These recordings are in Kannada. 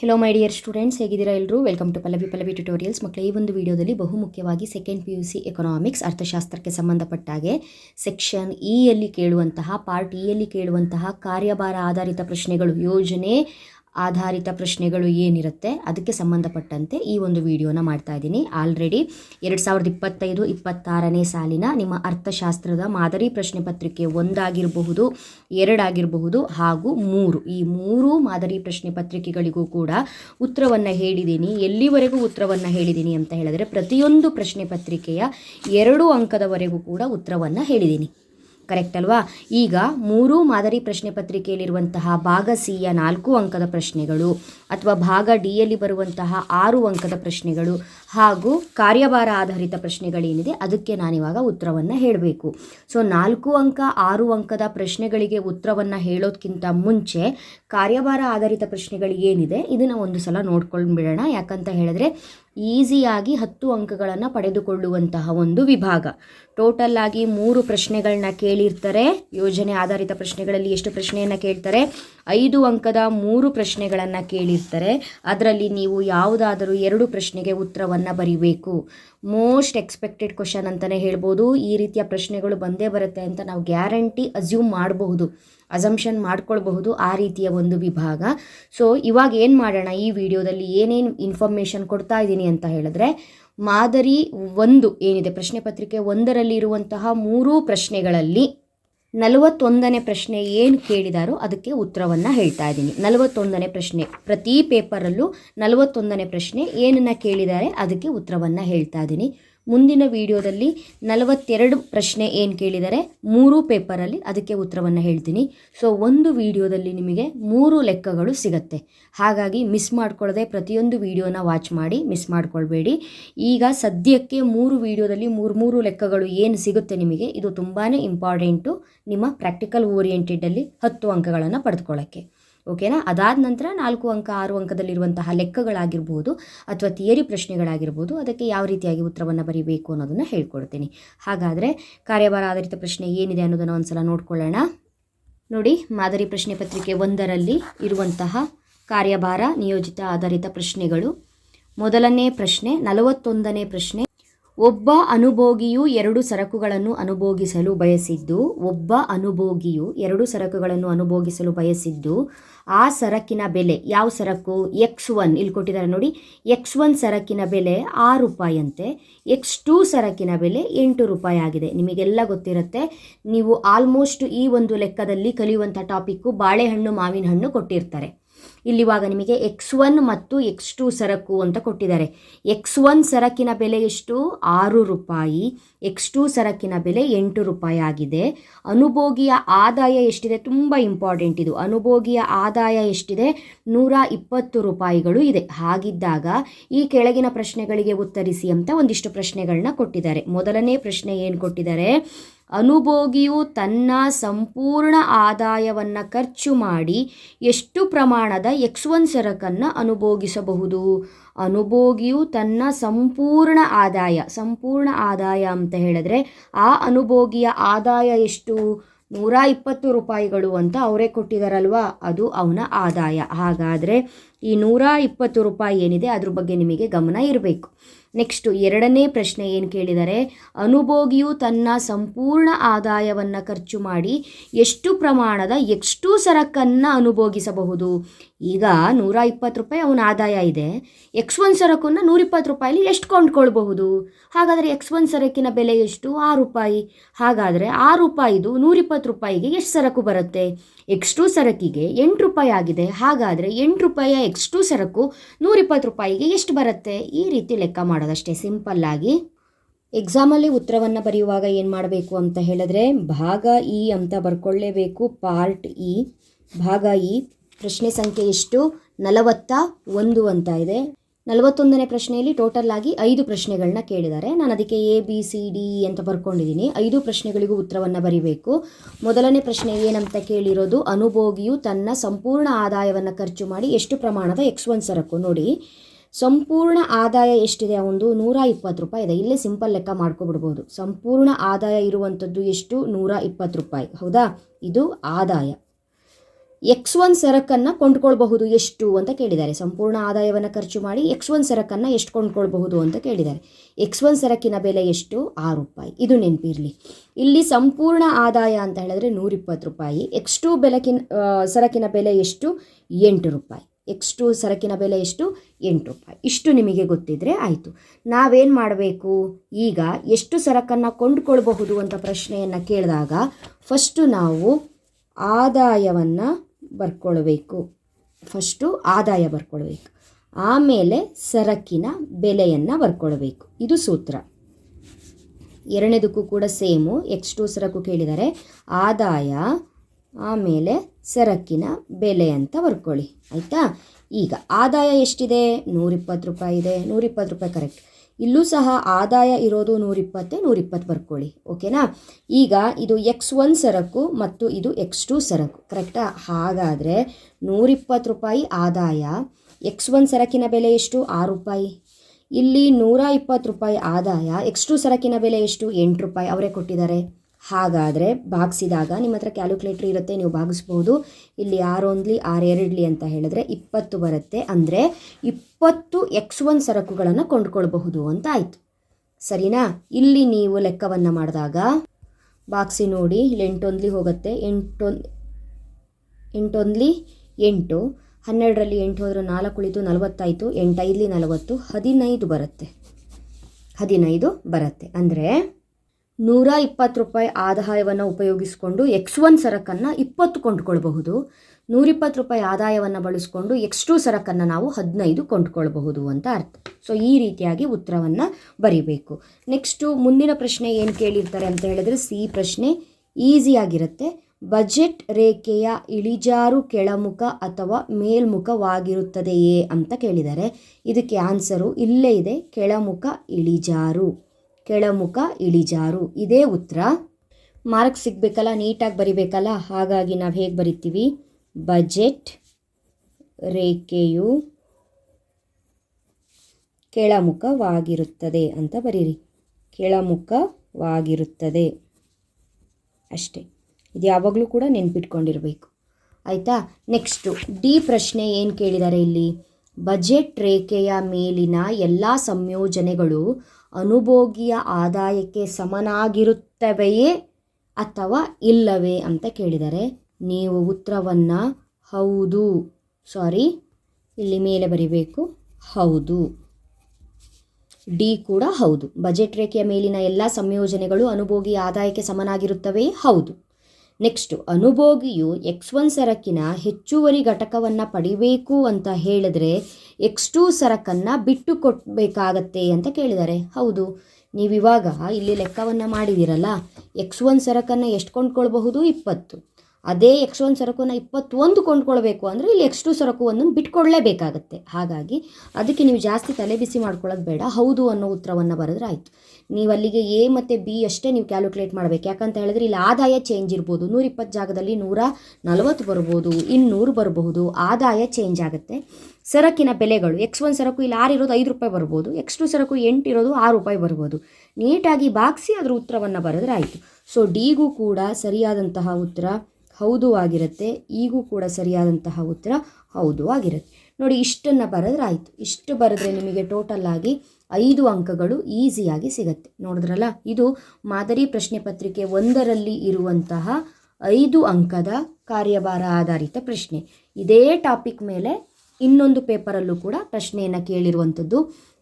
ಹೆಲೋ ಮೈ ಡಿಯರ್ ಸ್ಟೂಡೆಂಟ್ಸ್ ಹೇಗಿದ್ದೀರಾ ಎಲ್ಲರೂ welcome to Pallavi Pallavi tutorials ಮಕ್ಕಳ ಈ ಒಂದು ವಿಡಿಯೋದಲ್ಲಿ ಬಹುಮುಖ್ಯವಾಗಿ second P U C economics ಅರ್ಥಶಾಸ್ತ್ರಕ್ಕೆ ಸಂಬಂಧಪಟ್ಟಾಗೆ ಸೆಕ್ಷನ್ ಇಯಲ್ಲಿ ಕೇಳುವಂತಹ ಪಾರ್ಟ್ ಇಯಲ್ಲಿ ಕೇಳುವಂತಹ ಕಾರ್ಯಭಾರ ಆಧಾರಿತ ಪ್ರಶ್ನೆಗಳು ಯೋಜನೆ ಆಧಾರಿತ ಪ್ರಶ್ನೆಗಳು ಏನಿರುತ್ತೆ, ಅದಕ್ಕೆ ಸಂಬಂಧಪಟ್ಟಂತೆ ಈ ಒಂದು ವಿಡಿಯೋನ ಮಾಡ್ತಾ ಇದ್ದೀನಿ. ಆಲ್ರೆಡಿ ಎರಡು ಸಾವಿರದ ಇಪ್ಪತ್ತೈದು, ಇಪ್ಪತ್ತಾರನೇ ಸಾಲಿನ ನಿಮ್ಮ ಅರ್ಥಶಾಸ್ತ್ರದ ಮಾದರಿ ಪ್ರಶ್ನೆ ಪತ್ರಿಕೆ ಒಂದಾಗಿರಬಹುದು, ಎರಡಾಗಿರಬಹುದು ಹಾಗೂ ಮೂರು. ಈ ಮೂರು ಮಾದರಿ ಪ್ರಶ್ನೆ ಪತ್ರಿಕೆಗಳಿಗೂ ಕೂಡ ಉತ್ತರವನ್ನು ಹೇಳಿದ್ದೀನಿ. ಎಲ್ಲಿವರೆಗೂ ಉತ್ತರವನ್ನು ಹೇಳಿದ್ದೀನಿ ಅಂತ ಹೇಳಿದ್ರೆ ಪ್ರತಿಯೊಂದು ಪ್ರಶ್ನೆ ಪತ್ರಿಕೆಯ ಎರಡು ಅಂಕದವರೆಗೂ ಕೂಡ ಉತ್ತರವನ್ನು ಹೇಳಿದ್ದೀನಿ. ಕರೆಕ್ಟ್ ಅಲ್ವಾ? ಈಗ ಮೂರು ಮಾದರಿ ಪ್ರಶ್ನೆ ಪತ್ರಿಕೆಯಲ್ಲಿರುವಂತಹ ಭಾಗ ಸಿಯ ನಾಲ್ಕು ಅಂಕದ ಪ್ರಶ್ನೆಗಳು ಅಥವಾ ಭಾಗ ಡಿಯಲ್ಲಿ ಬರುವಂತಹ ಆರು ಅಂಕದ ಪ್ರಶ್ನೆಗಳು. ಹಾಗೂ ಕಾರ್ಯಭಾರ ಆಧಾರಿತ ಪ್ರಶ್ನೆಗಳೇನಿದೆ, ಅದಕ್ಕೆ ನಾನಿವಾಗ ಉತ್ತರವನ್ನು ಹೇಳಬೇಕು. ಸೊ, ನಾಲ್ಕು ಅಂಕ, ಆರು ಅಂಕದ ಪ್ರಶ್ನೆಗಳಿಗೆ ಉತ್ತರವನ್ನು ಹೇಳೋದಕ್ಕಿಂತ ಮುಂಚೆ ಕಾರ್ಯಭಾರ ಆಧಾರಿತ ಪ್ರಶ್ನೆಗಳು ಏನಿದೆ, ಇದನ್ನು ಒಂದು ಸಲ ನೋಡ್ಕೊಂಡು ಬಿಡೋಣ ಯಾಕಂತ ಹೇಳಿದ್ರೆ, ಈಸಿಯಾಗಿ ಹತ್ತು ಅಂಕಗಳನ್ನು ಪಡೆದುಕೊಳ್ಳುವಂತಹ ಒಂದು ವಿಭಾಗ. ಟೋಟಲ್ ಆಗಿ ಮೂರು ಪ್ರಶ್ನೆಗಳನ್ನ ಕೇಳಿರ್ತಾರೆ. ಯೋಜನೆ ಆಧಾರಿತ ಪ್ರಶ್ನೆಗಳಲ್ಲಿ ಎಷ್ಟು ಪ್ರಶ್ನೆಯನ್ನು ಕೇಳ್ತಾರೆ? ಐದು ಅಂಕದ ಮೂರು ಪ್ರಶ್ನೆಗಳನ್ನು ಕೇಳಿರ್ತಾರೆ. ಅದರಲ್ಲಿ ನೀವು ಯಾವುದಾದರೂ ಎರಡು ಪ್ರಶ್ನೆಗೆ ಉತ್ತರವನ್ನು ಬರಿಬೇಕು. ಮೋಸ್ಟ್ ಎಕ್ಸ್ಪೆಕ್ಟೆಡ್ ಕ್ವಶನ್ ಅಂತಲೇ ಹೇಳ್ಬೋದು. ಈ ರೀತಿಯ ಪ್ರಶ್ನೆಗಳು ಬಂದೇ ಬರುತ್ತೆ ಅಂತ ನಾವು ಗ್ಯಾರಂಟಿ ಅಸ್ಯೂಮ್ ಮಾಡಬಹುದು ಅಸಂಪ್ಷನ್ ಮಾಡ್ಕೊಳ್ಬಹುದು ಆ ರೀತಿಯ ಒಂದು ವಿಭಾಗ. ಸೊ, ಇವಾಗ ಏನು ಮಾಡೋಣ? ಈ ವಿಡಿಯೋದಲ್ಲಿ ಏನೇನು ಇನ್ಫಾರ್ಮೇಷನ್ ಕೊಡ್ತಾ ಇದ್ದೀನಿ ಅಂತ ಹೇಳಿದ್ರೆ, ಮಾದರಿ ಒಂದು ಏನಿದೆ, ಪ್ರಶ್ನೆ ಪತ್ರಿಕೆ ಒಂದರಲ್ಲಿ ಇರುವಂತಹ ಮೂರೂ ಪ್ರಶ್ನೆಗಳಲ್ಲಿ ನಲವತ್ತೊಂದನೇ ಪ್ರಶ್ನೆ ಏನು ಕೇಳಿದಾರೋ ಅದಕ್ಕೆ ಉತ್ತರವನ್ನು ಹೇಳ್ತಾ ಇದ್ದೀನಿ. ನಲವತ್ತೊಂದನೇ ಪ್ರಶ್ನೆ, ಪ್ರತಿ ಪೇಪರಲ್ಲೂ ನಲವತ್ತೊಂದನೇ ಪ್ರಶ್ನೆ ಏನನ್ನು ಕೇಳಿದ್ದಾರೆ ಅದಕ್ಕೆ ಉತ್ತರವನ್ನು ಹೇಳ್ತಾ ಇದ್ದೀನಿ. ಮುಂದಿನ ವಿಡಿಯೋದಲ್ಲಿ ನಲವತ್ತೆರಡು ಪ್ರಶ್ನೆ ಏನು ಕೇಳಿದರೆ ಮೂರು ಪೇಪರಲ್ಲಿ ಅದಕ್ಕೆ ಉತ್ತರವನ್ನು ಹೇಳ್ತೀನಿ. ಸೊ ಒಂದು ವಿಡಿಯೋದಲ್ಲಿ ನಿಮಗೆ ಮೂರು ಲೆಕ್ಕಗಳು ಸಿಗತ್ತೆ. ಹಾಗಾಗಿ ಮಿಸ್ ಮಾಡ್ಕೊಳ್ಳದೆ ಪ್ರತಿಯೊಂದು ವಿಡಿಯೋನ ವಾಚ್ ಮಾಡಿ ಮಿಸ್ ಮಾಡ್ಕೊಳ್ಬೇಡಿ. ಈಗ ಸದ್ಯಕ್ಕೆ ಮೂರು ವಿಡಿಯೋದಲ್ಲಿ ಮೂರು ಮೂರು ಲೆಕ್ಕಗಳು ಏನು ಸಿಗುತ್ತೆ ನಿಮಗೆ, ಇದು ತುಂಬಾ ಇಂಪಾರ್ಟೆಂಟು ನಿಮ್ಮ ಪ್ರಾಕ್ಟಿಕಲ್ ಓರಿಯೆಂಟೆಡಲ್ಲಿ ಹತ್ತು ಅಂಕಗಳನ್ನು ಪಡೆದುಕೊಳ್ಳೋಕ್ಕೆ ಓಕೆನಾ? ಅದಾದ ನಂತರ ನಾಲ್ಕು ಅಂಕ, ಆರು ಅಂಕದಲ್ಲಿರುವಂತಹ ಲೆಕ್ಕಗಳಾಗಿರ್ಬೋದು ಅಥವಾ ಥಿಯರಿ ಪ್ರಶ್ನೆಗಳಾಗಿರ್ಬೋದು ಅದಕ್ಕೆ ಯಾವ ರೀತಿಯಾಗಿ ಉತ್ತರವನ್ನು ಬರೀಬೇಕು ಅನ್ನೋದನ್ನು ಹೇಳ್ಕೊಡ್ತೀನಿ. ಹಾಗಾದರೆ ಕಾರ್ಯಭಾರ ಆಧಾರಿತ ಪ್ರಶ್ನೆ ಏನಿದೆ ಅನ್ನೋದನ್ನು ಒಂದ್ಸಲ ನೋಡ್ಕೊಳ್ಳೋಣ. ನೋಡಿ, ಮಾದರಿ ಪ್ರಶ್ನೆ ಪತ್ರಿಕೆ ಒಂದರಲ್ಲಿ ಇರುವಂತಹ ಕಾರ್ಯಭಾರ ನಿಯೋಜಿತ ಆಧಾರಿತ ಪ್ರಶ್ನೆಗಳು. ಮೊದಲನೇ ಪ್ರಶ್ನೆ, ನಲವತ್ತೊಂದನೇ ಪ್ರಶ್ನೆ. ಒಬ್ಬ ಅನುಭೋಗಿಯು ಎರಡು ಸರಕುಗಳನ್ನು ಅನುಭೋಗಿಸಲು ಬಯಸಿದ್ದು, ಒಬ್ಬ ಅನುಭೋಗಿಯು ಎರಡು ಸರಕುಗಳನ್ನು ಅನುಭೋಗಿಸಲು ಬಯಸಿದ್ದು, ಆ ಸರಕಿನ ಬೆಲೆ ಯಾವ ಸರಕು? ಎಕ್ಸ್ ಒನ್, ಇಲ್ಲಿ ಕೊಟ್ಟಿದ್ದಾರೆ ನೋಡಿ. ಎಕ್ಸ್ ಒನ್ ಸರಕಿನ ಬೆಲೆ ಆರು ರೂಪಾಯಿಯಂತೆ. ಎಕ್ಸ್ ಟೂ ಸರಕಿನ ಬೆಲೆ ಎಂಟು ರೂಪಾಯಿ ಆಗಿದೆ ನಿಮಗೆಲ್ಲ ಗೊತ್ತಿರುತ್ತೆ, ನೀವು ಆಲ್ಮೋಸ್ಟ್ ಈ ಒಂದು ಲೆಕ್ಕದಲ್ಲಿ ಕಲಿಯುವಂಥ ಟಾಪಿಕ್ಕು ಬಾಳೆಹಣ್ಣು ಮಾವಿನ ಹಣ್ಣು ಕೊಟ್ಟಿರ್ತಾರೆ. ಇಲ್ಲಿವಾಗ ನಿಮಗೆ ಎಕ್ಸ್ ಒನ್ ಮತ್ತು ಎಕ್ಸ್ ಟು ಸರಕು ಅಂತ ಕೊಟ್ಟಿದ್ದಾರೆ. ಎಕ್ಸ್ ಒನ್ ಸರಕಿನ ಬೆಲೆ ಎಷ್ಟು? ಆರು ರೂಪಾಯಿ. ಎಕ್ಸ್ ಟು ಸರಕಿನ ಬೆಲೆ ಎಂಟು ರೂಪಾಯಿ ಆಗಿದೆ. ಅನುಭೋಗಿಯ ಆದಾಯ ಎಷ್ಟಿದೆ? ತುಂಬ ಇಂಪಾರ್ಟೆಂಟ್ ಇದು. ಅನುಭೋಗಿಯ ಆದಾಯ ಎಷ್ಟಿದೆ? ನೂರ ಇಪ್ಪತ್ತು ರೂಪಾಯಿಗಳು ಇದೆ. ಹಾಗಿದ್ದಾಗ ಈ ಕೆಳಗಿನ ಪ್ರಶ್ನೆಗಳಿಗೆ ಉತ್ತರಿಸಿ ಅಂತ ಒಂದಿಷ್ಟು ಪ್ರಶ್ನೆಗಳನ್ನ ಕೊಟ್ಟಿದ್ದಾರೆ. ಮೊದಲನೇ ಪ್ರಶ್ನೆ ಏನು ಕೊಟ್ಟಿದ್ದಾರೆ? ಅನುಭೋಗಿಯು ತನ್ನ ಸಂಪೂರ್ಣ ಆದಾಯವನ್ನು ಖರ್ಚು ಮಾಡಿ ಎಷ್ಟು ಪ್ರಮಾಣದ ಎಕ್ಸ್ ಒನ್ ಸರಕನ್ನು ಅನುಭೋಗಿಸಬಹುದು. ಅನುಭೋಗಿಯು ತನ್ನ ಸಂಪೂರ್ಣ ಆದಾಯ ಸಂಪೂರ್ಣ ಆದಾಯ ಅಂತ ಹೇಳಿದ್ರೆ ಆ ಅನುಭೋಗಿಯ ಆದಾಯ ಎಷ್ಟು? ನೂರ ಇಪ್ಪತ್ತು ರೂಪಾಯಿಗಳು ಅಂತ ಅವರೇ ಕೊಟ್ಟಿದ್ದಾರಲ್ವಾ ಅದು ಅವನ ಆದಾಯ. ಹಾಗಾದರೆ ಈ ನೂರ ಇಪ್ಪತ್ತು ರೂಪಾಯಿ ಏನಿದೆ ಅದ್ರ ಬಗ್ಗೆ ನಿಮಗೆ ಗಮನ ಇರಬೇಕು. ನೆಕ್ಸ್ಟು ಎರಡನೇ ಪ್ರಶ್ನೆ ಏನು ಕೇಳಿದರೆ, ಅನುಭೋಗಿಯು ತನ್ನ ಸಂಪೂರ್ಣ ಆದಾಯವನ್ನು ಖರ್ಚು ಮಾಡಿ ಎಷ್ಟು ಪ್ರಮಾಣದ ಎಷ್ಟು ಸರಕನ್ನು ಅನುಭೋಗಿಸಬಹುದು? ಈಗ ನೂರ ಇಪ್ಪತ್ತು ರೂಪಾಯಿ ಅವನ ಆದಾಯ ಇದೆ. ಎಕ್ಸ್ ಒನ್ ಸರಕನ್ನು ನೂರಿಪ್ಪತ್ತು ರೂಪಾಯಿಲಿ ಎಷ್ಟು ಕೊಂಡ್ಕೊಳ್ಬಹುದು? ಹಾಗಾದರೆ ಎಕ್ಸ್ ಒನ್ ಸರಕಿನ ಬೆಲೆ ಎಷ್ಟು? ಆರು ರೂಪಾಯಿ. ಹಾಗಾದರೆ ಆರು ರೂಪಾಯಿದು ನೂರಿಪ್ಪತ್ತು ರೂಪಾಯಿಗೆ ಎಷ್ಟು ಸರಕು ಬರುತ್ತೆ? ಎಕ್ಸ್ ಟು ಸರಕಿಗೆ ಎಂಟು ರೂಪಾಯಿ ಆಗಿದೆ. ಹಾಗಾದರೆ ಎಂಟು ರೂಪಾಯಿಯ ಎಕ್ಸ್ ಟು ಸರಕು ನೂರಿಪ್ಪತ್ತು ರೂಪಾಯಿಗೆ ಎಷ್ಟು ಬರುತ್ತೆ? ಈ ರೀತಿ ಲೆಕ್ಕ ಮಾಡೋದಷ್ಟೇ. ಸಿಂಪಲ್ಲಾಗಿ ಎಕ್ಸಾಮಲ್ಲಿ ಉತ್ತರವನ್ನು ಬರೆಯುವಾಗ ಏನು ಮಾಡಬೇಕು ಅಂತ ಹೇಳಿದ್ರೆ, ಭಾಗ ಇ ಅಂತ ಬರ್ಕೊಳ್ಳೇಬೇಕು. ಪಾರ್ಟ್ ಇ ಭಾಗ ಇ ಪ್ರಶ್ನೆ ಸಂಖ್ಯೆ ಎಷ್ಟು? ನಲವತ್ತ ಒಂದು ಅಂತ ಇದೆ. ನಲವತ್ತೊಂದನೇ ಪ್ರಶ್ನೆಯಲ್ಲಿ ಟೋಟಲ್ ಆಗಿ ಐದು ಪ್ರಶ್ನೆಗಳನ್ನ ಕೇಳಿದ್ದಾರೆ. ನಾನು ಅದಕ್ಕೆ ಎ ಬಿ ಸಿ ಡಿ ಅಂತ ಬರ್ಕೊಂಡಿದ್ದೀನಿ ಐದು ಪ್ರಶ್ನೆಗಳಿಗೂ ಉತ್ತರವನ್ನು ಬರಿಬೇಕು. ಮೊದಲನೇ ಪ್ರಶ್ನೆ ಏನಂತ ಕೇಳಿರೋದು, ಅನುಭೋಗಿಯು ತನ್ನ ಸಂಪೂರ್ಣ ಆದಾಯವನ್ನು ಖರ್ಚು ಮಾಡಿ ಎಷ್ಟು ಪ್ರಮಾಣದ ಎಕ್ಸ್ ಒನ್ ಸರಕು ನೋಡಿ. ಸಂಪೂರ್ಣ ಆದಾಯ ಎಷ್ಟಿದೆ ಒಂದು ನೂರ ಇಪ್ಪತ್ತು ರೂಪಾಯಿ ಇದೆ. ಇಲ್ಲೇ ಸಿಂಪಲ್ ಲೆಕ್ಕ ಮಾಡ್ಕೊಬಿಡ್ಬೋದು. ಸಂಪೂರ್ಣ ಆದಾಯ ಇರುವಂಥದ್ದು ಎಷ್ಟು? ನೂರ ಇಪ್ಪತ್ತು ರೂಪಾಯಿ. ಹೌದಾ? ಇದು ಆದಾಯ. ಎಕ್ಸ್ ಒನ್ ಸರಕನ್ನು ಕೊಂಡ್ಕೊಳ್ಬಹುದು ಎಷ್ಟು ಅಂತ ಕೇಳಿದ್ದಾರೆ. ಸಂಪೂರ್ಣ ಆದಾಯವನ್ನು ಖರ್ಚು ಮಾಡಿ ಎಕ್ಸ್ ಒನ್ ಸರಕನ್ನು ಎಷ್ಟು ಕೊಂಡ್ಕೊಳ್ಬಹುದು ಅಂತ ಕೇಳಿದ್ದಾರೆ. ಎಕ್ಸ್ ಒನ್ ಸರಕಿನ ಬೆಲೆ ಎಷ್ಟು? ಆರು ರೂಪಾಯಿ. ಇದು ನೆನಪಿರಲಿ. ಇಲ್ಲಿ ಸಂಪೂರ್ಣ ಆದಾಯ ಅಂತ ಹೇಳಿದ್ರೆ ನೂರಿಪ್ಪತ್ತು ರೂಪಾಯಿ. ಎಕ್ಸ್ ಟು ಬೆಲಕಿನ ಸರಕಿನ ಬೆಲೆ ಎಷ್ಟು? ಎಂಟು ರೂಪಾಯಿ. ಎಕ್ಸ್ ಟು ಸರಕಿನ ಬೆಲೆ ಎಷ್ಟು? ಎಂಟು ರೂಪಾಯಿ. ಇಷ್ಟು ನಿಮಗೆ ಗೊತ್ತಿದ್ರೆ ಆಯಿತು. ನಾವೇನು ಮಾಡಬೇಕು? ಈಗ ಎಷ್ಟು ಸರಕನ್ನು ಕೊಂಡುಕೊಳ್ಬಹುದು ಅಂತ ಪ್ರಶ್ನೆಯನ್ನು ಕೇಳಿದಾಗ ಫಸ್ಟು ನಾವು ಆದಾಯವನ್ನು ಬರ್ಕೊಳ್ಬೇಕು. ಫಸ್ಟು ಆದಾಯ ಬರ್ಕೊಳ್ಬೇಕು. ಆಮೇಲೆ ಸರಕಿನ ಬೆಲೆಯನ್ನು ಬರ್ಕೊಳ್ಬೇಕು. ಇದು ಸೂತ್ರ. ಎರಡನೇದಕ್ಕೂ ಕೂಡ ಸೇಮು. ಎಕ್ಸ್ ಟು ಸರಕು ಕೇಳಿದರೆ. ಆದಾಯ ಆಮೇಲೆ ಸರಕಿನ ಬೆಲೆ ಅಂತ ಬರ್ಕೊಳ್ಳಿ, ಆಯಿತಾ? ಈಗ ಆದಾಯ ಎಷ್ಟಿದೆ? ನೂರಿಪ್ಪತ್ತು ರೂಪಾಯಿ ಇದೆ. ನೂರಿಪ್ಪತ್ತು ರೂಪಾಯಿ ಕರೆಕ್ಟ್ ಇಲ್ಲೂ ಸಹ ಆದಾಯ ಇರೋದು ನೂರಿಪ್ಪತ್ತೇ, ನೂರಿಪ್ಪತ್ತು ಬರ್ಕೊಳ್ಳಿ ಓಕೆನಾ ಈಗ ಇದು ಎಕ್ಸ್ ಒನ್ ಸರಕು ಮತ್ತು ಇದು ಎಕ್ಸ್ ಟು ಸರಕು ಕರೆಕ್ಟಾ ಹಾಗಾದರೆ ನೂರಿಪ್ಪತ್ತು ರೂಪಾಯಿ ಆದಾಯ, ಎಕ್ಸ್ ಒನ್ ಸರಕಿನ ಬೆಲೆ ಎಷ್ಟು? ಆರು ರೂಪಾಯಿ. ಇಲ್ಲಿ ನೂರ ಇಪ್ಪತ್ತು ರೂಪಾಯಿ ಆದಾಯ, ಎಕ್ಸ್ ಟು ಸರಕಿನ ಬೆಲೆ ಎಷ್ಟು? ಎಂಟು ರೂಪಾಯಿ ಅವರೇ ಕೊಟ್ಟಿದ್ದಾರೆ. ಹಾಗಾದರೆ ಭಾಗಿಸಿದಾಗ ನಿಮ್ಮ ಹತ್ರ ಕ್ಯಾಲ್ಕುಲೇಟ್ರ್ ಇರುತ್ತೆ, ನೀವು ಭಾಗಿಸ್ಬೋದು. ಇಲ್ಲಿ ಆರೊಂದ್ಲಿ ಎರಡ್ಲಿ ಅಂತ ಹೇಳಿದ್ರೆ ಇಪ್ಪತ್ತು ಬರುತ್ತೆ. ಅಂದರೆ ಇಪ್ಪತ್ತು ಎಕ್ಸ್ ಒನ್ ಸರಕುಗಳನ್ನು ಕೊಂಡ್ಕೊಳ್ಬಹುದು ಅಂತ ಆಯಿತು. ಸರಿನಾ? ಇಲ್ಲಿ ನೀವು ಲೆಕ್ಕವನ್ನು ಮಾಡಿದಾಗ ಬಾಕ್ಸಿ ನೋಡಿ, ಇಲ್ಲಿ ಎಂಟೊಂದ್ಲಿ ಹೋಗುತ್ತೆ. ಎಂಟೊಂದು ಎಂಟೊಂದ್ಲಿ ಎಂಟು ಹನ್ನೆರಡರಲ್ಲಿ ಎಂಟು ಹೋದರೆ ನಾಲ್ಕು ಉಳಿತು ನಲವತ್ತಾಯಿತು ಎಂಟೈದ್ಲಿ ನಲವತ್ತು. ಹದಿನೈದು ಬರುತ್ತೆ. ಹದಿನೈದು ಬರುತ್ತೆ. ಅಂದರೆ ನೂರ ಇಪ್ಪತ್ತು ರೂಪಾಯಿ ಆದಾಯವನ್ನು ಉಪಯೋಗಿಸಿಕೊಂಡು ಎಕ್ಸ್ ಒನ್ ಸರಕನ್ನು ಇಪ್ಪತ್ತು ಕೊಂಡ್ಕೊಳ್ಬಹುದು. ನೂರಿಪ್ಪತ್ತು ರೂಪಾಯಿ ಆದಾಯವನ್ನು ಬಳಸಿಕೊಂಡು ಎಕ್ಸ್ ಟು ಸರಕನ್ನು ನಾವು ಹದಿನೈದು ಕೊಂಡುಕೊಳ್ಬಹುದು ಅಂತ ಅರ್ಥ. ಸೊ ಈ ರೀತಿಯಾಗಿ ಉತ್ತರವನ್ನು ಬರಿಬೇಕು. ನೆಕ್ಸ್ಟು ಮುಂದಿನ ಪ್ರಶ್ನೆ ಏನು ಕೇಳಿರ್ತಾರೆ ಅಂತ ಹೇಳಿದ್ರೆ ಸಿ ಪ್ರಶ್ನೆ. ಈಸಿಯಾಗಿರುತ್ತೆ ಬಜೆಟ್ ರೇಖೆಯ ಇಳಿಜಾರು ಕೆಳಮುಖ ಅಥವಾ ಮೇಲ್ಮುಖವಾಗಿರುತ್ತದೆಯೇ ಅಂತ ಕೇಳಿದ್ದಾರೆ. ಇದಕ್ಕೆ ಆನ್ಸರು ಇಲ್ಲೇ ಇದೆ. ಕೆಳಮುಖ ಇಳಿಜಾರು. ಕೆಳಮುಖ ಇಳಿಜಾರು. ಇದೇ ಉತ್ತರ. ಮಾರ್ಕ್ ಸಿಗಬೇಕಲ್ಲ, ನೀಟಾಗಿ ಬರಿಬೇಕಲ್ಲ? ಹಾಗಾಗಿ ನಾವು ಹೇಗೆ ಬರಿತೀವಿ? ಬಜೆಟ್ ರೇಖೆಯು ಕೆಳಮುಖವಾಗಿರುತ್ತದೆ ಅಂತ ಬರೀರಿ. ಕೆಳಮುಖವಾಗಿರುತ್ತದೆ. ಅಷ್ಟೇ. ಇದು ಯಾವಾಗಲೂ ಕೂಡ ನೆನ್ಪಿಟ್ಕೊಂಡಿರಬೇಕು. ಆಯಿತಾ? ನೆಕ್ಸ್ಟು ಡಿ ಪ್ರಶ್ನೆ ಏನು ಕೇಳಿದ್ದಾರೆ ಇಲ್ಲಿ? ಬಜೆಟ್ ರೇಖೆಯ ಮೇಲಿನ ಎಲ್ಲ ಸಂಯೋಜನೆಗಳು ಅನುಭೋಗಿಯ ಆದಾಯಕ್ಕೆ ಸಮನಾಗಿರುತ್ತವೆಯೇ ಅಥವಾ ಇಲ್ಲವೇ ಅಂತ ಕೇಳಿದರೆ ನೀವು ಉತ್ತರವನ್ನು ಹೌದು, ಸಾರಿ, ಇಲ್ಲಿ ಮೇಲೆ ಬರಿಬೇಕು, ಹೌದು. ಡಿ ಕೂಡ ಹೌದು. ಬಜೆಟ್ ರೇಖೆಯ ಮೇಲಿನ ಎಲ್ಲ ಸಂಯೋಜನೆಗಳು ಅನುಭೋಗಿ ಆದಾಯಕ್ಕೆ ಸಮನಾಗಿರುತ್ತವೆ ಹೌದು. ನೆಕ್ಸ್ಟು, ಅನುಭೋಗಿಯು ಎಕ್ಸ್ ಒನ್ ಸರಕಿನ ಹೆಚ್ಚುವರಿ ಘಟಕವನ್ನು ಪಡಿಬೇಕು ಅಂತ ಹೇಳಿದ್ರೆ ಎಕ್ಸ್ ಟೂ ಸರಕನ್ನು ಬಿಟ್ಟು ಕೊಡಬೇಕಾಗತ್ತೆ ಅಂತ ಕೇಳಿದ್ದಾರೆ ಹೌದು, ನೀವಿವಾಗ ಇಲ್ಲಿ ಲೆಕ್ಕವನ್ನು ಮಾಡಿದ್ದೀರಲ್ಲ ಎಕ್ಸ್ ಒನ್ ಸರಕನ್ನು ಎಷ್ಟು ಕೊಂಡ್ಕೊಳ್ಬಹುದು? ಇಪ್ಪತ್ತು. ಅದೇ ಎಕ್ಸ್ ಒನ್ ಸರಕನ್ನು ಇಪ್ಪತ್ತೊಂದು ಕೊಂಡ್ಕೊಳ್ಬೇಕು ಅಂದರೆ ಇಲ್ಲಿ ಎಕ್ಸ್ ಟು ಸರಕು ಒಂದನ್ನು ಬಿಟ್ಕೊಳ್ಳೇಬೇಕಾಗತ್ತೆ ಹಾಗಾಗಿ ಅದಕ್ಕೆ ನೀವು ಜಾಸ್ತಿ ತಲೆ ಬಿಸಿ ಮಾಡ್ಕೊಳ್ಳೋದು ಬೇಡ. ಹೌದು ಅನ್ನೋ ಉತ್ತರವನ್ನು ಬರೆದ್ರೆ ಆಯಿತು. ನೀವು ಅಲ್ಲಿಗೆ ಎ ಮತ್ತು ಬಿ ಅಷ್ಟೇ ನೀವು ಕ್ಯಾಲ್ಕುಲೇಟ್ ಮಾಡಬೇಕು. ಯಾಕಂತ ಹೇಳಿದ್ರೆ ಇಲ್ಲಿ ಆದಾಯ ಚೇಂಜ್ ಇರ್ಬೋದು. ನೂರಿಪ್ಪತ್ತು ಜಾಗದಲ್ಲಿ ನೂರ ನಲವತ್ತು ಬರ್ಬೋದು, ಇನ್ನೂರು ಬರಬಹುದು, ಆದಾಯ ಚೇಂಜ್ ಆಗುತ್ತೆ. ಸರಕಿನ ಬೆಲೆಗಳು, ಎಕ್ಸ್ ಒನ್ ಸರಕು ಇಲ್ಲಿ ಆರು ಇರೋದು ಐದು ರೂಪಾಯಿ ಬರ್ಬೋದು, ಎಕ್ಸ್ ಟು ಸರಕು ಎಂಟು ಇರೋದು ಆರು ರೂಪಾಯಿ ಬರ್ಬೋದು. ನೀಟಾಗಿ ಬಾಕ್ಸಿ ಅದರ ಉತ್ತರವನ್ನು ಬರೆದ್ರೆ ಆಯಿತು. ಸೊ ಡಿಗೂ ಕೂಡ ಸರಿಯಾದಂತಹ ಉತ್ತರ ಹೌದು ಆಗಿರುತ್ತೆ, ಈಗೂ ಕೂಡ ಸರಿಯಾದಂತಹ ಉತ್ತರ ಹೌದು ಆಗಿರುತ್ತೆ. ನೋಡಿ, ಇಷ್ಟನ್ನು ಬರೆದ್ರೆ ಆಯಿತು. ಇಷ್ಟು ಬರೆದ್ರೆ ನಿಮಗೆ ಟೋಟಲ್ ಆಗಿ ಐದು ಅಂಕಗಳು ಈಸಿಯಾಗಿ ಸಿಗತ್ತೆ. ನೋಡಿದ್ರಲ್ಲ, ಇದು ಮಾದರಿ ಪ್ರಶ್ನೆ ಪತ್ರಿಕೆ ಒಂದರಲ್ಲಿ ಇರುವಂತಹ ಐದು ಅಂಕದ ಕಾರ್ಯಭಾರ ಆಧಾರಿತ ಪ್ರಶ್ನೆ. ಇದೇ ಟಾಪಿಕ್ ಮೇಲೆ ಇನ್ನೊಂದು ಪೇಪರಲ್ಲೂ ಕೂಡ ಪ್ರಶ್ನೆಯನ್ನು ಕೇಳಿರುವಂಥದ್ದು.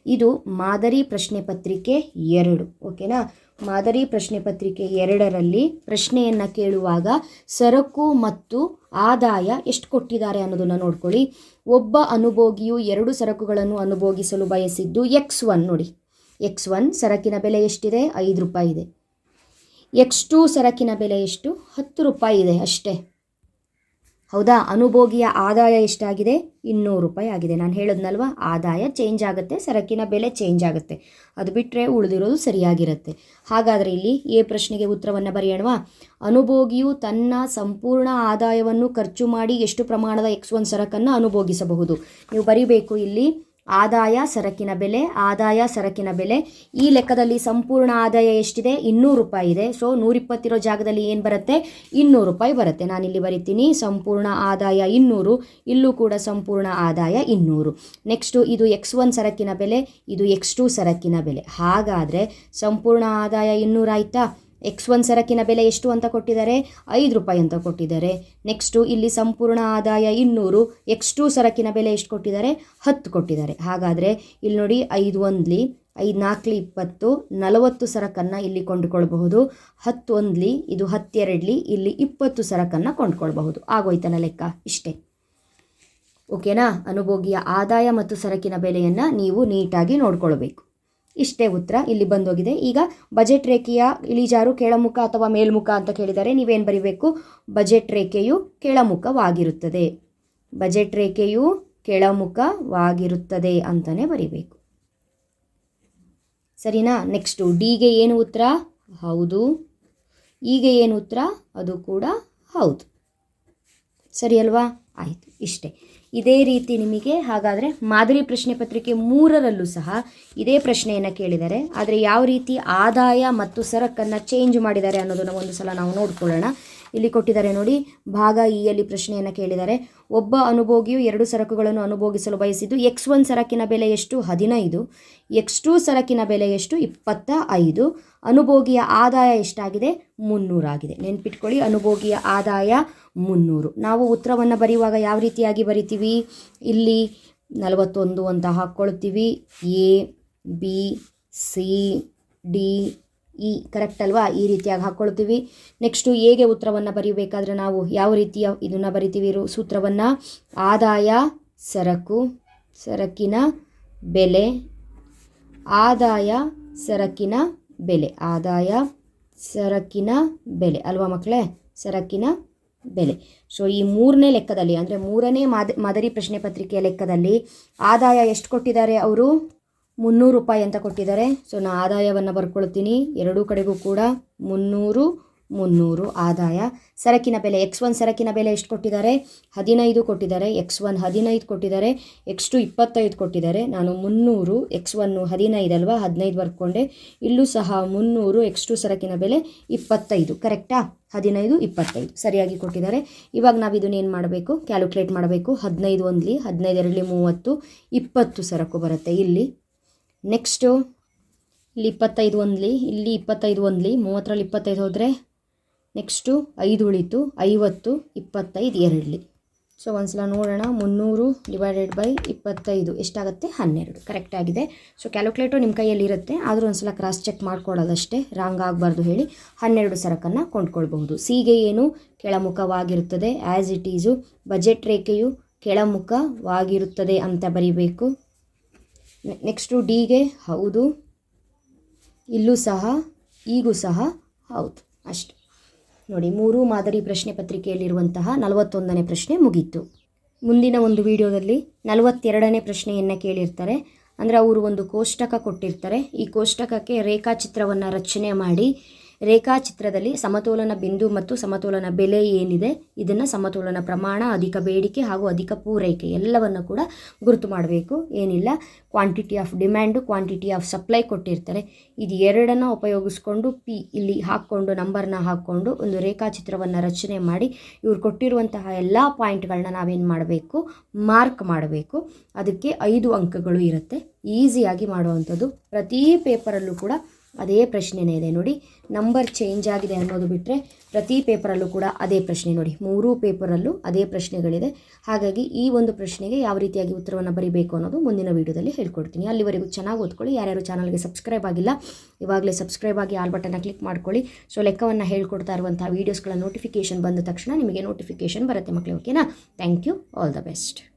ಇದು ಮಾದರಿ ಪ್ರಶ್ನೆ ಪತ್ರಿಕೆ ಎರಡು ಓಕೆನಾ ಮಾದರಿ ಪ್ರಶ್ನೆ ಪತ್ರಿಕೆ ಎರಡರಲ್ಲಿ ಪ್ರಶ್ನೆಯನ್ನು ಕೇಳುವಾಗ ಸರಕು ಮತ್ತು ಆದಾಯ ಎಷ್ಟು ಕೊಟ್ಟಿದ್ದಾರೆ ಅನ್ನೋದನ್ನು ನೋಡ್ಕೊಳ್ಳಿ. ಒಬ್ಬ ಅನುಭೋಗಿಯು ಎರಡು ಸರಕುಗಳನ್ನು ಅನುಭೋಗಿಸಲು ಬಯಸಿದ್ದು ಎಕ್ಸ್ ಒನ್ ನೋಡಿ. ಎಕ್ಸ್ ಒನ್ ಸರಕಿನ ಬೆಲೆ ಎಷ್ಟಿದೆ? ಐದು ರೂಪಾಯಿ ಇದೆ. ಎಕ್ಸ್ ಸರಕಿನ ಬೆಲೆ ಎಷ್ಟು? ಹತ್ತು ರೂಪಾಯಿ ಇದೆ ಅಷ್ಟೇ. ಹೌದಾ? ಅನುಭೋಗಿಯ ಆದಾಯ ಎಷ್ಟಾಗಿದೆ? ಇನ್ನೂರು ರೂಪಾಯಿ ಆಗಿದೆ. ನಾನು ಹೇಳೋದ್ನಲ್ವ? ಆದಾಯ ಚೇಂಜ್ ಆಗುತ್ತೆ, ಸರಕಿನ ಬೆಲೆ ಚೇಂಜ್ ಆಗುತ್ತೆ. ಅದು ಬಿಟ್ಟರೆ ಉಳಿದಿರೋದು ಸರಿಯಾಗಿರುತ್ತೆ. ಹಾಗಾದರೆ ಇಲ್ಲಿ ಎ ಪ್ರಶ್ನೆಗೆ ಉತ್ತರವನ್ನು ಬರೆಯೋಣವಾ? ಅನುಭೋಗಿಯು ತನ್ನ ಸಂಪೂರ್ಣ ಆದಾಯವನ್ನು ಖರ್ಚು ಮಾಡಿ ಎಷ್ಟು ಪ್ರಮಾಣದ ಎಕ್ಸ್ ಒನ್ ಸರಕನ್ನು ಅನುಭೋಗಿಸಬಹುದು? ನೀವು ಬರಿಬೇಕು ಇಲ್ಲಿ ಆದಾಯ, ಸರಕಿನ ಬೆಲೆ, ಆದಾಯ, ಸರಕಿನ ಬೆಲೆ. ಈ ಲೆಕ್ಕದಲ್ಲಿ ಸಂಪೂರ್ಣ ಆದಾಯ ಎಷ್ಟಿದೆ? ಇನ್ನೂರು ರೂಪಾಯಿ ಇದೆ. ಸೊ ನೂರಿಪ್ಪತ್ತಿರೋ ಜಾಗದಲ್ಲಿ ಏನು ಬರುತ್ತೆ? ಇನ್ನೂರು ರೂಪಾಯಿ ಬರುತ್ತೆ. ನಾನಿಲ್ಲಿ ಬರಿತೀನಿ. ಸಂಪೂರ್ಣ ಆದಾಯ ಇನ್ನೂರು, ಇಲ್ಲೂ ಕೂಡ ಸಂಪೂರ್ಣ ಆದಾಯ ಇನ್ನೂರು. ನೆಕ್ಸ್ಟು ಇದು ಎಕ್ಸ್ ಒನ್ ಸರಕಿನ ಬೆಲೆ, ಇದು ಎಕ್ಸ್ ಟು ಸರಕಿನ ಬೆಲೆ. ಹಾಗಾದರೆ ಸಂಪೂರ್ಣ ಆದಾಯ ಇನ್ನೂರಾಯ್ತಾ? ಎಕ್ಸ್ ಒನ್ ಸರಕಿನ ಬೆಲೆ ಎಷ್ಟು ಅಂತ ಕೊಟ್ಟಿದ್ದಾರೆ? ಐದು ರೂಪಾಯಿ ಅಂತ ಕೊಟ್ಟಿದ್ದಾರೆ. ನೆಕ್ಸ್ಟು ಇಲ್ಲಿ ಸಂಪೂರ್ಣ ಆದಾಯ ಇನ್ನೂರು. ಎಕ್ಸ್ ಟು ಸರಕಿನ ಬೆಲೆ ಎಷ್ಟು ಕೊಟ್ಟಿದ್ದಾರೆ? ಹತ್ತು ಕೊಟ್ಟಿದ್ದಾರೆ. ಹಾಗಾದರೆ ಇಲ್ಲಿ ನೋಡಿ ಐದು ಒಂದ್ಲಿ, ಐದು ನಾಲ್ಕಲಿ ಇಪ್ಪತ್ತು, ನಲವತ್ತು ಸರಕನ್ನು ಇಲ್ಲಿ ಕೊಂಡುಕೊಳ್ಬಹುದು. ಹತ್ತು ಒಂದ್ಲಿ, ಇದು ಹತ್ತೆರಡ್ಲಿ, ಇಲ್ಲಿ ಇಪ್ಪತ್ತು ಸರಕನ್ನು ಕೊಂಡ್ಕೊಳ್ಬಹುದು. ಆಗೋಯ್ತನ ಲೆಕ್ಕ? ಇಷ್ಟೇ. ಓಕೆನಾ ಅನುಭೋಗಿಯ ಆದಾಯ ಮತ್ತು ಸರಕಿನ ಬೆಲೆಯನ್ನು ನೀವು ನೀಟಾಗಿ ನೋಡ್ಕೊಳ್ಬೇಕು. ಇಷ್ಟೇ ಉತ್ತರ ಇಲ್ಲಿ ಬಂದೋಗಿದೆ. ಈಗ ಬಜೆಟ್ ರೇಖೆಯ ಇಳಿಜಾರು, ಕೆಳಮುಖ ಅಥವಾ ಮೇಲ್ಮುಖ ಅಂತ ಕೇಳಿದರೆ ನೀವೇನು ಬರಿಬೇಕು? ಬಜೆಟ್ ರೇಖೆಯು ಕೆಳಮುಖವಾಗಿರುತ್ತದೆ. ಬಜೆಟ್ ರೇಖೆಯು ಕೆಳಮುಖವಾಗಿರುತ್ತದೆ ಅಂತಲೇ ಬರಿಬೇಕು. ಸರಿನಾ? ನೆಕ್ಸ್ಟು, ಡಿಗೆ ಏನು ಉತ್ತರ? ಹೌದು. ಈಗ ಏನು ಉತ್ತರ? ಅದು ಕೂಡ ಹೌದು. ಸರಿ ಅಲ್ವಾ ಆಯಿತು, ಇಷ್ಟೇ. ಇದೇ ರೀತಿ ನಿಮಗೆ ಹಾಗಾದರೆ ಮಾದರಿ ಪ್ರಶ್ನೆ ಪತ್ರಿಕೆ ಮೂರರಲ್ಲೂ ಸಹ ಇದೇ ಪ್ರಶ್ನೆಯನ್ನು ಕೇಳಿದ್ದಾರೆ. ಆದರೆ ಯಾವ ರೀತಿ ಆದಾಯ ಮತ್ತು ಸರಕನ್ನು ಚೇಂಜ್ ಮಾಡಿದ್ದಾರೆ ಅನ್ನೋದನ್ನು ಒಂದು ಸಲ ನಾವು ನೋಡ್ಕೊಳ್ಳೋಣ. ಇಲ್ಲಿ ಕೊಟ್ಟಿದ್ದಾರೆ ನೋಡಿ, ಭಾಗ ಇಯಲ್ಲಿ ಯಲ್ಲಿ ಪ್ರಶ್ನೆಯನ್ನು ಕೇಳಿದ್ದಾರೆ. ಒಬ್ಬ ಅನುಭೋಗಿಯು ಎರಡು ಸರಕುಗಳನ್ನು ಅನುಭೋಗಿಸಲು ಬಯಸಿದ್ದು, ಎಕ್ಸ್ ಒನ್ ಸರಕಿನ ಬೆಲೆ ಎಷ್ಟು? ಹದಿನೈದು. ಎಕ್ಸ್ ಟೂ ಸರಕಿನ ಬೆಲೆ ಎಷ್ಟು? ಇಪ್ಪತ್ತ ಐದು ಅನುಭೋಗಿಯ ಆದಾಯ ಎಷ್ಟಾಗಿದೆ? ಮುನ್ನೂರಾಗಿದೆ. ನೆನ್ಪಿಟ್ಕೊಳ್ಳಿ, ಅನುಭೋಗಿಯ ಆದಾಯ ಮುನ್ನೂರು. ನಾವು ಉತ್ತರವನ್ನು ಬರೆಯುವಾಗ ಯಾವ ರೀತಿಯಾಗಿ ಬರಿತೀವಿ? ಇಲ್ಲಿ ನಲವತ್ತೊಂದು ಅಂತ ಹಾಕ್ಕೊಳ್ತೀವಿ. A, B, C, D, E. Correct ಅಲ್ವಾ? ಈ ರೀತಿಯಾಗಿ ಹಾಕ್ಕೊಳ್ತೀವಿ. ನೆಕ್ಸ್ಟು ಹೇಗೆ ಉತ್ತರವನ್ನು ಬರೀಬೇಕಾದ್ರೆ ನಾವು ಯಾವ ರೀತಿಯ ಇದನ್ನು ಬರಿತೀವಿ ಸೂತ್ರವನ್ನು? ಆದಾಯ, ಸರಕು, ಸರಕಿನ ಬೆಲೆ. ಆದಾಯ, ಸರಕಿನ ಬೆಲೆ. ಆದಾಯ, ಸರಕಿನ ಬೆಲೆ. ಅಲ್ವಾ ಮಕ್ಕಳೇ? ಸರಕಿನ ಬೆಲೆ. ಸೊ ಈ ಮೂರನೇ ಲೆಕ್ಕದಲ್ಲಿ, ಅಂದರೆ ಮೂರನೇ ಮಾದ, ಮಾದರಿ ಪ್ರಶ್ನೆ ಪತ್ರಿಕೆಯ ಲೆಕ್ಕದಲ್ಲಿ ಆದಾಯ ಎಷ್ಟು ಕೊಟ್ಟಿದ್ದಾರೆ ಅವರು? ಮುನ್ನೂರು ರೂಪಾಯಿ ಅಂತ ಕೊಟ್ಟಿದ್ದಾರೆ. ಸೊ ನಾನು ಆದಾಯವನ್ನು ಬರ್ಕೊಳ್ತೀನಿ. ಎರಡೂ ಕಡೆಗೂ ಕೂಡ ಮುನ್ನೂರು ಮುನ್ನೂರು ಆದಾಯ. ಸರಕಿನ ಬೆಲೆ ಎಕ್ಸ್ ಒನ್ ಸರಕಿನ ಬೆಲೆ ಎಷ್ಟು ಕೊಟ್ಟಿದ್ದಾರೆ? ಹದಿನೈದು ಕೊಟ್ಟಿದ್ದಾರೆ. ಎಕ್ಸ್ ಒನ್ ಹದಿನೈದು ಕೊಟ್ಟಿದ್ದಾರೆ. ಎಕ್ಸ್ ಟು ಇಪ್ಪತ್ತೈದು ಕೊಟ್ಟಿದ್ದಾರೆ. ನಾನು ಮುನ್ನೂರು ಎಕ್ಸ್ ಒನ್ನು ಹದಿನೈದು ಅಲ್ವಾ? ಹದಿನೈದು ಬರ್ಕೊಂಡೆ. ಇಲ್ಲೂ ಸಹ ಮುನ್ನೂರು ಎಕ್ಸ್ ಟು ಸರಕಿನ ಬೆಲೆ ಇಪ್ಪತ್ತೈದು. ಕರೆಕ್ಟಾ ಹದಿನೈದು, ಇಪ್ಪತ್ತೈದು. ಸರಿಯಾಗಿ ಕೊಟ್ಟಿದ್ದಾರೆ. ಇವಾಗ ನಾವು ಇದನ್ನೇನು ಮಾಡಬೇಕು? ಕ್ಯಾಲ್ಕುಲೇಟ್ ಮಾಡಬೇಕು. ಹದಿನೈದು ಒಂದ್ಲಿ ಹದಿನೈದರಲ್ಲಿ ಮೂವತ್ತು, ಇಪ್ಪತ್ತು ಸರಕು ಬರುತ್ತೆ ಇಲ್ಲಿ. ನೆಕ್ಸ್ಟು ಇಲ್ಲಿ ಇಪ್ಪತ್ತೈದು ಒಂದ್ಲಿ, ಇಲ್ಲಿ ಇಪ್ಪತ್ತೈದು ಒಂದ್ಲಿ, ಮೂವತ್ತರಲ್ಲಿ ಇಪ್ಪತ್ತೈದು ಹೋದರೆ? ನೆಕ್ಸ್ಟು ಐದು ಉಳಿತು, ಐವತ್ತು, ಇಪ್ಪತ್ತೈದು ಎರಡಲಿ ಸೊ ಒಂದ್ಸಲ ನೋಡೋಣ, ಮುನ್ನೂರು ಡಿವೈಡೆಡ್ ಬೈ ಇಪ್ಪತ್ತೈದು. ಎಷ್ಟಾಗುತ್ತೆ? ಹನ್ನೆರಡು. ಕರೆಕ್ಟ್ ಆಗಿದೆ. ಸೊ ಕ್ಯಾಲ್ಕುಲೇಟರ್ ನಿಮ್ಮ ಕೈಯಲ್ಲಿ ಇರುತ್ತೆ. ಆದರೂ ಒಂದ್ಸಲ ಕ್ರಾಸ್ ಚೆಕ್ ಮಾಡ್ಕೊಳ್ಳೋದಷ್ಟೇ ರಾಂಗ್ ಆಗಬಾರ್ದು ಹೇಳಿ ಹನ್ನೆರಡು ಸರಕನ್ನು ಕೊಂಡ್ಕೊಳ್ಬಹುದು. ಸಿಗೆ ಏನು ಕೆಳಮುಖವಾಗಿರುತ್ತದೆ? ಆ್ಯಸ್ ಇಟ್ ಈಸು ಬಜೆಟ್ ರೇಖೆಯು ಕೆಳಮುಖವಾಗಿರುತ್ತದೆ ಅಂತ ಬರಿಬೇಕು. ನೆಕ್ಸ್ಟು ಡಿಗೆ ಹೌದು, ಇಲ್ಲೂ ಸಹ, ಈಗೂ ಸಹ ಹೌದು. ಅಷ್ಟೆ. ನೋಡಿ, ಮೂರು ಮಾದರಿ ಪ್ರಶ್ನೆ ಪತ್ರಿಕೆಯಲ್ಲಿರುವಂತಹ ನಲವತ್ತೊಂದನೇ ಪ್ರಶ್ನೆ ಮುಗೀತು. ಮುಂದಿನ ಒಂದು ವಿಡಿಯೋದಲ್ಲಿ ನಲವತ್ತೆರಡನೇ ಪ್ರಶ್ನೆಯನ್ನು ಕೇಳಿರ್ತಾರೆ. ಅಂದರೆ ಅವರು ಒಂದು ಕೋಷ್ಟಕ ಕೊಟ್ಟಿರ್ತಾರೆ. ಈ ಕೋಷ್ಟಕಕ್ಕೆ ರೇಖಾಚಿತ್ರವನ್ನು ರಚನೆ ಮಾಡಿ ರೇಖಾಚಿತ್ರದಲ್ಲಿ ಸಮತೋಲನ ಬಿಂದು ಮತ್ತು ಸಮತೋಲನ ಬೆಲೆ ಏನಿದೆ, ಇದನ್ನು ಸಮತೋಲನ ಪ್ರಮಾಣ, ಅಧಿಕ ಬೇಡಿಕೆ ಹಾಗೂ ಅಧಿಕ ಪೂರೈಕೆ ಎಲ್ಲವನ್ನು ಕೂಡ ಗುರುತು ಮಾಡಬೇಕು. ಏನಿಲ್ಲ quantity of demand quantity of supply ಕೊಟ್ಟಿರ್ತಾರೆ. ಇದು ಎರಡನ್ನು ಉಪಯೋಗಿಸ್ಕೊಂಡು ಪಿ ಇಲ್ಲಿ ಹಾಕ್ಕೊಂಡು ನಂಬರ್ನ ಹಾಕ್ಕೊಂಡು ಒಂದು ರೇಖಾಚಿತ್ರವನ್ನು ರಚನೆ ಮಾಡಿ, ಇವರು ಕೊಟ್ಟಿರುವಂತಹ ಎಲ್ಲ ಪಾಯಿಂಟ್ಗಳನ್ನ ನಾವೇನು ಮಾಡಬೇಕು? ಮಾರ್ಕ್ ಮಾಡಬೇಕು. ಅದಕ್ಕೆ ಐದು ಅಂಕಗಳು ಇರುತ್ತೆ. ಈಸಿಯಾಗಿ ಮಾಡುವಂಥದ್ದು. ಪ್ರತಿ ಪೇಪರಲ್ಲೂ ಕೂಡ ಅದೇ ಪ್ರಶ್ನೆನೇ ಇದೆ ನೋಡಿ. ನಂಬರ್ ಚೇಂಜ್ ಆಗಿದೆ ಅನ್ನೋದು ಬಿಟ್ಟರೆ ಪ್ರತಿ ಪೇಪರಲ್ಲೂ ಕೂಡ ಅದೇ ಪ್ರಶ್ನೆ ನೋಡಿ. ಮೂರೂ ಪೇಪರಲ್ಲೂ ಅದೇ ಪ್ರಶ್ನೆಗಳಿದೆ. ಹಾಗಾಗಿ ಈ ಒಂದು ಪ್ರಶ್ನೆಗೆ ಯಾವ ರೀತಿಯಾಗಿ ಉತ್ತರವನ್ನು ಬರೀಬೇಕು ಅನ್ನೋದು ಮುಂದಿನ ವೀಡಿಯೋದಲ್ಲಿ ಹೇಳ್ಕೊಡ್ತೀನಿ. ಅಲ್ಲಿವರೆಗೂ ಚೆನ್ನಾಗಿ ಓದ್ಕೊಳ್ಳಿ. ಯಾರ್ಯಾರು ಚಾನಲ್ಗೆ ಸಬ್ಸ್ಕ್ರೈಬ್ ಆಗಿಲ್ಲ, ಇವಾಗಲೇ ಸಬ್ಸ್ಕ್ರೈಬ್ ಆಗಿ ಆಲ್ ಬಟನ್ನ ಕ್ಲಿಕ್ ಮಾಡ್ಕೊಳ್ಳಿ. ಸೊ, ಲೆಕ್ಕವನ್ನು ಹೇಳ್ಕೊಡ್ತಾ ಇರುವಂಥ ವೀಡಿಯೋಸ್ಗಳ ನೋಟಿಫಿಕೇಷನ್ ಬಂದ ತಕ್ಷಣ ನಿಮಗೆ ನೋಟಿಫಿಕೇಷನ್ ಬರುತ್ತೆ ಮಕ್ಕಳು ಓಕೆನಾ thank you all the best